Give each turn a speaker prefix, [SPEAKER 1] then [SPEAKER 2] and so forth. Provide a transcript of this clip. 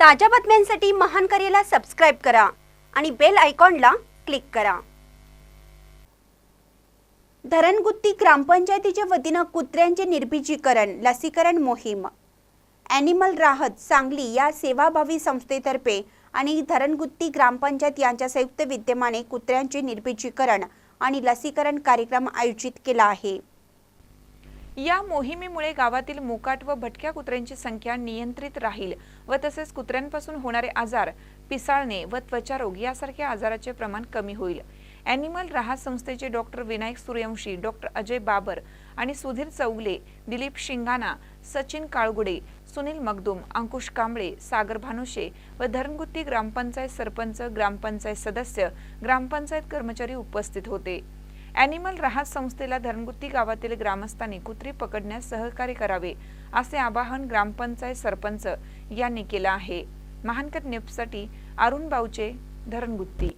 [SPEAKER 1] ताज्या बातम्यांसाठी महान करेला सबस्क्राईब करा आणि बेल आयकॉनला क्लिक करा. धरणगुत्ती ग्रामपंचायतीच्या वतीनं कुत्र्यांचे निर्बीजीकरण लसीकरण मोहीम. ॲनिमल राहत सांगली या सेवाभावी संस्थेतर्फे आणि धरणगुत्ती ग्रामपंचायत यांच्या संयुक्त विद्यमाने कुत्र्यांचे निर्बीजीकरण आणि लसीकरण कार्यक्रम आयोजित केला आहे.
[SPEAKER 2] या मोहिमेमुळे गावातील मोकाट व भटक्या कुत्र्यांची संख्या नियंत्रित राहील व तसेच कुत्र्यांपासून होणारे आजार पिसाळणे व त्वचारोग यासारख्या आजाराचे प्रमाण कमी होईल. ॲनिमल राहत संस्थेचे डॉक्टर विनायक सूर्यवंशी डॉक्टर अजय बाबर आणि सुधीर चौगले दिलीप शिंगाणा सचिन काळगुडे सुनील मगदुम अंकुश कांबळे सागर भानुशे व धरणगुत्ती ग्रामपंचायत सरपंच ग्रामपंचायत सदस्य ग्रामपंचायत कर्मचारी उपस्थित होते. ॲनिमल राहत संस्थेला धरणगुत्ती गावातील ग्रामस्थांनी कुत्री पकडण्यास सहकार्य करावे असे आवाहन ग्रामपंचायत सरपंच यांनी केलं आहे. महानकर नेपसाठी अरुण बाऊचे धरणगुत्ती